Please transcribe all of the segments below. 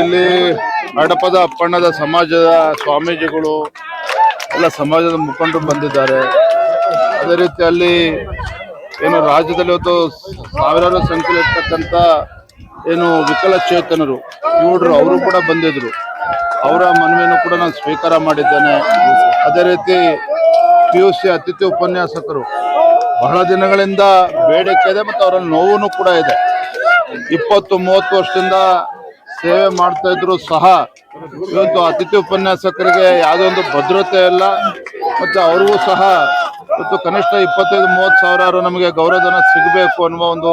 ಇಲ್ಲಿ ಹಡಪದ ಅಪ್ಪಣ್ಣದ ಸಮಾಜದ ಸ್ವಾಮೀಜಿಗಳು ಎಲ್ಲ ಸಮಾಜದ ಮುಖಂಡರು ಬಂದಿದ್ದಾರೆ. ಅದೇ ರೀತಿ ಅಲ್ಲಿ ಏನು ರಾಜ್ಯದಲ್ಲಿ ಇವತ್ತು ಸಾವಿರಾರು ಸಂಖ್ಯೆಯಲ್ಲಿ ಇರ್ತಕ್ಕಂಥ ಏನು ವಿಕಲಚೇತನರು ಇವರು ಅವರು ಕೂಡ ಬಂದಿದ್ರು. ಅವರ ಮನವಿಯನ್ನು ಕೂಡ ನಾನು ಸ್ವೀಕಾರ ಮಾಡಿದ್ದೇನೆ. ಅದೇ ರೀತಿ ಪಿ ಯು ಸಿ ಅತಿಥಿ ಉಪನ್ಯಾಸಕರು, ಬಹಳ ದಿನಗಳಿಂದ ಬೇಡಿಕೆ ಇದೆ ಮತ್ತು ಅವರಲ್ಲಿ ನೋವು ಕೂಡ ಇದೆ. ಇಪ್ಪತ್ತು ಮೂವತ್ತು ವರ್ಷದಿಂದ ಸೇವೆ ಮಾಡ್ತಾ ಇದ್ರು ಸಹ ಇವತ್ತು ಅತಿಥಿ ಉಪನ್ಯಾಸಕರಿಗೆ ಯಾವುದೋ ಒಂದು ಭದ್ರತೆ ಇಲ್ಲ. ಮತ್ತು ಅವ್ರಿಗೂ ಸಹ ಇವತ್ತು ಕನಿಷ್ಠ ಇಪ್ಪತ್ತೈದು, ಮೂವತ್ತು ಸಾವಿರಾರು ನಮಗೆ ಗೌರವಧನ ಸಿಗಬೇಕು ಅನ್ನುವ ಒಂದು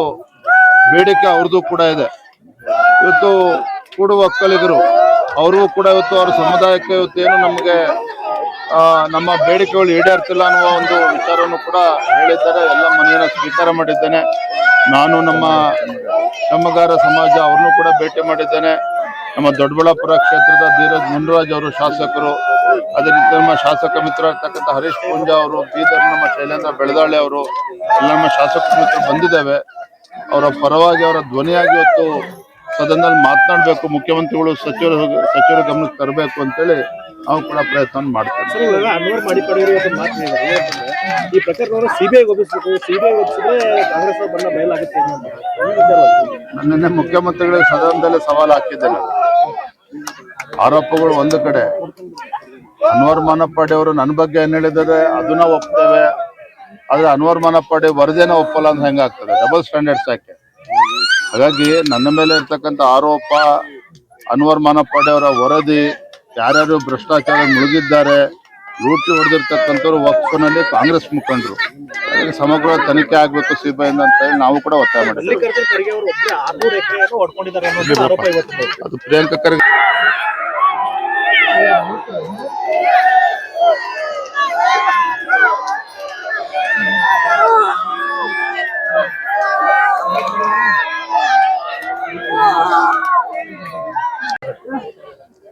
ಬೇಡಿಕೆ ಅವ್ರದ್ದು ಕೂಡ ಇದೆ. ಇವತ್ತು ಕೂಡ ಒಕ್ಕಲಿಗರು, ಅವ್ರಿಗೂ ಕೂಡ ಇವತ್ತು ಅವರ ಸಮುದಾಯಕ್ಕೆ ಇವತ್ತೇನು ನಮಗೆ ನಮ್ಮ ಬೇಡಿಕೆಗಳು ಈಡೇರ್ತಿಲ್ಲ ಅನ್ನುವ ಒಂದು ವಿಚಾರವನ್ನು ಕೂಡ ಹೇಳಿದ್ದಾರೆ. ಎಲ್ಲ ಮನೆಯನ್ನು ಸ್ವೀಕಾರ ಮಾಡಿದ್ದೇನೆ. ನಾನು ನಮ್ಮ ಕಮ್ಮಗಾರ ಸಮಾಜ ಅವ್ರನ್ನೂ ಕೂಡ ಭೇಟಿ ಮಾಡಿದ್ದೇನೆ. ನಮ್ಮ ದೊಡ್ಡಬಳ್ಳಾಪುರ ಕ್ಷೇತ್ರದ ಧೀರಜ್ ಮುನ್ರಾಜ್ ಅವರು ಶಾಸಕರು, ಅದೇ ರೀತಿ ನಮ್ಮ ಶಾಸಕ ಮಿತ್ರರಾಗ್ತಕ್ಕಂಥ ಹರೀಶ್ ಪೂಂಜಾ ಅವರು, ಬೀದರ್ ನಮ್ಮ ಶೈಲೇಂದ್ರ ಬೆಳದಾಳೆ ಅವರು, ಎಲ್ಲ ನಮ್ಮ ಶಾಸಕ ಮಿತ್ರರು ಬಂದಿದ್ದೇವೆ. ಅವರ ಪರವಾಗಿ, ಅವರ ಧ್ವನಿಯಾಗಿ ಇವತ್ತು ಸದನದಲ್ಲಿ ಮಾತನಾಡಬೇಕು. ಮುಖ್ಯಮಂತ್ರಿಗಳು, ಸಚಿವರು, ಸಚಿವರ ಗಮನಕ್ಕೆ ತರಬೇಕು ಅಂತೇಳಿ ನಾವು ಕೂಡ ಪ್ರಯತ್ನ ಮಾಡ್ತೇವೆ. ಸರ್ ಇವಾಗ ಅನ್ವರ್ ಮಾಡಿ ಪಡೆಯೋರು ಇವತ್ತು ಮಾತು ಏನಂತಂದ್ರೆ, ಈ ಪ್ರಕರಣವನ್ನು ಒಪ್ಪಿಸ್ಬೇಕು. ಸಿಬಿಐ ಒಪ್ಪಿಸಿದ್ರೆ ಕಾಂಗ್ರೆಸ್ ಅವ್ರ ಬಣ್ಣ ಬಯಲಾಗುತ್ತೆ ಅನ್ನೋ ಒಂದು ಈ ವಿಚಾರವಾಗಿ. ನನ್ನನ್ನೇ ಮುಖ್ಯಮಂತ್ರಿಗಳಿಗೆ ಸದನದಲ್ಲಿ ಸವಾಲು ಹಾಕಿದ್ದೇನೆ. ಆರೋಪಗಳು ಒಂದು ಕಡೆ. ಅನ್ವರ್ ಮಾನಪ್ಪಾಡಿ ಅವರು ನನ್ನ ಬಗ್ಗೆ ಏನ್ ಹೇಳಿದ್ದಾರೆ? ಅದನ್ನ ಒಪ್ತೇವೆ. ಆದ್ರೆ ಅನ್ವರ್ ಮಾನಪ್ಪಾಡಿ ವರದಿನ ಒಪ್ಪಲ್ಲ ಅಂತ ಹೆಂಗಾಗ್ತದೆ? ಡಬಲ್ ಸ್ಟ್ಯಾಂಡರ್ಡ್ಸ್ ಯಾಕೆ? ಹಾಗಾಗಿ ನನ್ನ ಮೇಲೆ ಇರ್ತಕ್ಕಂಥ ಆರೋಪ ಅನ್ವರ್ ಮಾನಪ್ಪಾಡಿ ಅವರ ವರದಿ ಯಾರ್ಯಾರು ಭ್ರಷ್ಟಾಚಾರ ಮುಳುಗಿದ್ದಾರೆ ಲೂಟಿ ಹೊಡೆದಿರ್ತಕ್ಕಂಥವ್ರು ವಕ್ಫ್ನಲ್ಲಿ ಕಾಂಗ್ರೆಸ್ ಮುಖಂಡರು. ಅದಕ್ಕೆ ಸಮಗ್ರ ತನಿಖೆ ಆಗ್ಬೇಕು ಸಿಬಿಐಯಿಂದ ಅಂತ ಹೇಳಿ ನಾವು ಕೂಡ ಒತ್ತಾಯ ಮಾಡಿದ್ದೀವಿ. ಅದು ಪ್ರಿಯಾಂಕಾ ಖರ್ಗೆ ಒಬ್ಬರೇ ಆರ್ನೂರು ಎಕರೆಯನ್ನು ಹೊಡ್ಕೊಂಡಿದ್ದಾರೆ ಅನ್ನೋ ಒಂದು ಆರೋಪ ಇವತ್ತು ಇದೆ. ಅದು ಪ್ರಿಯಾಂಕಾ ಖರ್ಗೆ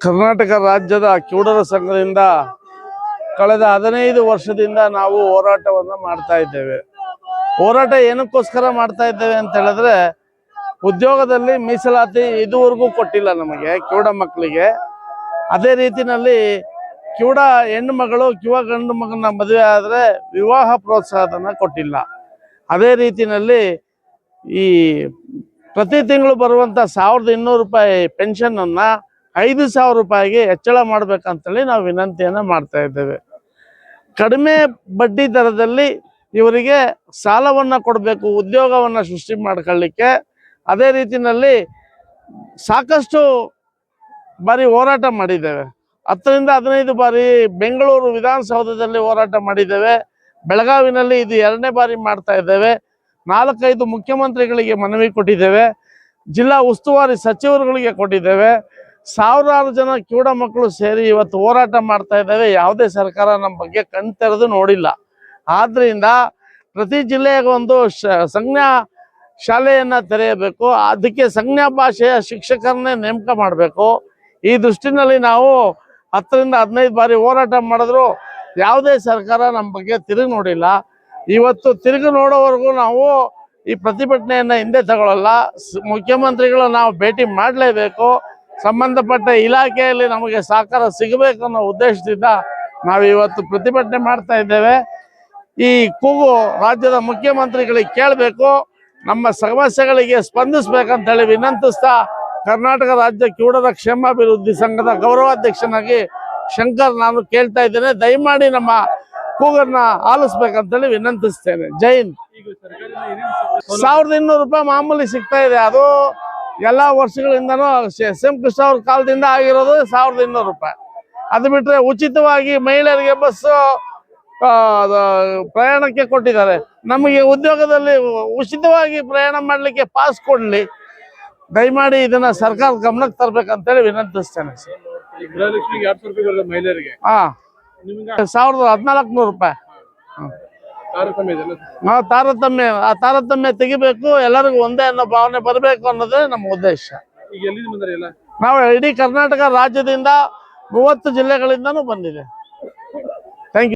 ಕರ್ನಾಟಕ ರಾಜ್ಯದ ಕಿವುಡರ ಸಂಘದಿಂದ ಕಳೆದ ಹದಿನೈದು ವರ್ಷದಿಂದ ನಾವು ಹೋರಾಟವನ್ನು ಮಾಡ್ತಾ ಇದ್ದೇವೆ. ಹೋರಾಟ ಏನಕ್ಕೋಸ್ಕರ ಮಾಡ್ತಾ ಇದ್ದೇವೆ ಅಂತ ಹೇಳಿದ್ರೆ, ಉದ್ಯೋಗದಲ್ಲಿ ಮೀಸಲಾತಿ ಇದುವರೆಗೂ ಕೊಟ್ಟಿಲ್ಲ ನಮಗೆ ಕಿವುಡ ಮಕ್ಕಳಿಗೆ. ಅದೇ ರೀತಿಯಲ್ಲಿ ಕಿವುಡ ಹೆಣ್ಣು ಮಗಳು ಕಿವ ಗಂಡು ಮಗನ ಮದುವೆ ಆದರೆ ವಿವಾಹ ಪ್ರೋತ್ಸಾಹನ ಕೊಟ್ಟಿಲ್ಲ. ಅದೇ ರೀತಿಯಲ್ಲಿ ಈ ಪ್ರತಿ ತಿಂಗಳು ಬರುವಂಥ ಸಾವಿರದ ಇನ್ನೂರು ರೂಪಾಯಿ ಪೆನ್ಷನನ್ನು ಐದು ಸಾವಿರ ರೂಪಾಯಿಗೆ ಹೆಚ್ಚಳ ಮಾಡಬೇಕಂತೇಳಿ ನಾವು ವಿನಂತಿಯನ್ನು ಮಾಡ್ತಾ ಇದ್ದೇವೆ. ಕಡಿಮೆ ಬಡ್ಡಿ ದರದಲ್ಲಿ ಇವರಿಗೆ ಸಾಲವನ್ನು ಕೊಡಬೇಕು, ಉದ್ಯೋಗವನ್ನು ಸೃಷ್ಟಿ ಮಾಡ್ಕೊಳ್ಳಿಕ್ಕೆ ಅದೇ ರೀತಿಯಲ್ಲಿ ಸಾಕಷ್ಟು ಬಾರಿ ಹೋರಾಟ ಮಾಡಿದ್ದೇವೆ. ಹತ್ತರಿಂದ ಹದಿನೈದು ಬಾರಿ ಬೆಂಗಳೂರು ವಿಧಾನಸೌಧದಲ್ಲಿ ಹೋರಾಟ ಮಾಡಿದ್ದೇವೆ. ಬೆಳಗಾವಿನಲ್ಲಿ ಇದು ಎರಡನೇ ಬಾರಿ ಮಾಡ್ತಾ ಇದ್ದೇವೆ. ನಾಲ್ಕೈದು ಮುಖ್ಯಮಂತ್ರಿಗಳಿಗೆ ಮನವಿ ಕೊಟ್ಟಿದ್ದೇವೆ. ಜಿಲ್ಲಾ ಉಸ್ತುವಾರಿ ಸಚಿವರುಗಳಿಗೆ ಕೊಟ್ಟಿದ್ದೇವೆ. ಸಾವಿರಾರು ಜನ ಕಿವುಡ ಮಕ್ಕಳು ಸೇರಿ ಇವತ್ತು ಹೋರಾಟ ಮಾಡ್ತಾ ಇದ್ದಾವೆ. ಯಾವುದೇ ಸರ್ಕಾರ ನಮ್ಮ ಬಗ್ಗೆ ಕಣ್ ತೆರೆದು ನೋಡಿಲ್ಲ. ಆದ್ರಿಂದ ಪ್ರತಿ ಜಿಲ್ಲೆಗೆ ಒಂದು ಸಂಜ್ಞಾ ಶಾಲೆಯನ್ನ ತೆರೆಯಬೇಕು. ಅದಕ್ಕೆ ಸಂಜ್ಞಾ ಭಾಷೆಯ ಶಿಕ್ಷಕರನ್ನೇ ನೇಮಕ ಮಾಡಬೇಕು. ಈ ದೃಷ್ಟಿನಲ್ಲಿ ನಾವು ಹತ್ತರಿಂದ ಹದಿನೈದು ಬಾರಿ ಹೋರಾಟ ಮಾಡಿದ್ರು ಯಾವುದೇ ಸರ್ಕಾರ ನಮ್ಮ ಬಗ್ಗೆ ತಿರುಗಿ ನೋಡಿಲ್ಲ. ಇವತ್ತು ತಿರುಗಿ ನೋಡೋವರೆಗೂ ನಾವು ಈ ಪ್ರತಿಭಟನೆಯನ್ನು ಹಿಂದೆ ತಗೊಳ್ಳಲ್ಲ ಮುಖ್ಯಮಂತ್ರಿಗಳು ನಾವು ಭೇಟಿ ಮಾಡಲೇಬೇಕು. ಸಂಬಂಧಪಟ್ಟ ಇಲಾಖೆಯಲ್ಲಿ ನಮಗೆ ಸಹಕಾರ ಸಿಗಬೇಕು ಅನ್ನೋ ಉದ್ದೇಶದಿಂದ ನಾವು ಇವತ್ತು ಪ್ರತಿಭಟನೆ ಮಾಡ್ತಾ ಇದ್ದೇವೆ. ಈ ಕೂಗು ರಾಜ್ಯದ ಮುಖ್ಯಮಂತ್ರಿಗಳಿಗೆ ಕೇಳಬೇಕು, ನಮ್ಮ ಸಮಸ್ಯೆಗಳಿಗೆ ಸ್ಪಂದಿಸ್ಬೇಕಂತ ಹೇಳಿ ವಿನಂತಿಸ್ತಾ ಕರ್ನಾಟಕ ರಾಜ್ಯ ಕಿವುಡದ ಕ್ಷೇಮಾಭಿವೃದ್ಧಿ ಸಂಘದ ಗೌರವಾಧ್ಯಕ್ಷನಾಗಿ ಶಂಕರ್ ನಾನು ಕೇಳ್ತಾ ಇದ್ದೇನೆ. ದಯಮಾಡಿ ನಮ್ಮ ಕೂಗನ್ನ ಆಲಿಸ್ಬೇಕಂತೇಳಿ ವಿನಂತಿಸ್ತೇನೆ. ಜೈನ್ ಸಾವಿರದ ಇನ್ನೂರು ರೂಪಾಯಿ ಮಾಮೂಲಿ ಸಿಗ್ತಾ ಇದೆ. ಅದು ಎಲ್ಲಾ ವರ್ಷಗಳಿಂದನೂ ಎಂ ಕೃಷ್ಣ ಅವ್ರ ಕಾಲದಿಂದ ಆಗಿರೋದು ಸಾವಿರದ ಇನ್ನೂರು ರೂಪಾಯಿ. ಅದು ಬಿಟ್ರೆ ಉಚಿತವಾಗಿ ಮಹಿಳೆಯರಿಗೆ ಬಸ್ ಪ್ರಯಾಣಕ್ಕೆ ಕೊಟ್ಟಿದ್ದಾರೆ. ನಮಗೆ ಉದ್ಯೋಗದಲ್ಲಿ ಉಚಿತವಾಗಿ ಪ್ರಯಾಣ ಮಾಡಲಿಕ್ಕೆ ಪಾಸ್ ಕೊಡ್ಲಿ. ದಯಮಾಡಿ ಇದನ್ನ ಸರ್ಕಾರ ಗಮನಕ್ಕೆ ತರಬೇಕಂತೇಳಿ ವಿನಂತಿಸ್ತೇನೆ. ಸರ್ ಗೃಹಲಕ್ಷ್ಮಿಗೆ ಎರಡ್ ಸಾವಿರ ರೂಪಾಯಿ ಮಹಿಳೆಯರಿಗೆ. ಹಾ. ನಿಮ್ಗೆ? ಸಾವಿರದ ಹದಿನಾಲ್ಕು ನೂರು ರೂಪಾಯಿ. ನಾವು ತಾರತಮ್ಯ ಆ ತಾರತಮ್ಯ ತೆಗಿಬೇಕು ಎಲ್ಲರಿಗೂ ಒಂದೇ ಅನ್ನೋ ಭಾವನೆ ಬರಬೇಕು ಅನ್ನೋದೇ ನಮ್ಮ ಉದ್ದೇಶ. ನಾವು ಇಡೀ ಕರ್ನಾಟಕ ರಾಜ್ಯದಿಂದ ಮೂವತ್ತು ಜಿಲ್ಲೆಗಳಿಂದನೂ ಬಂದಿದೆ.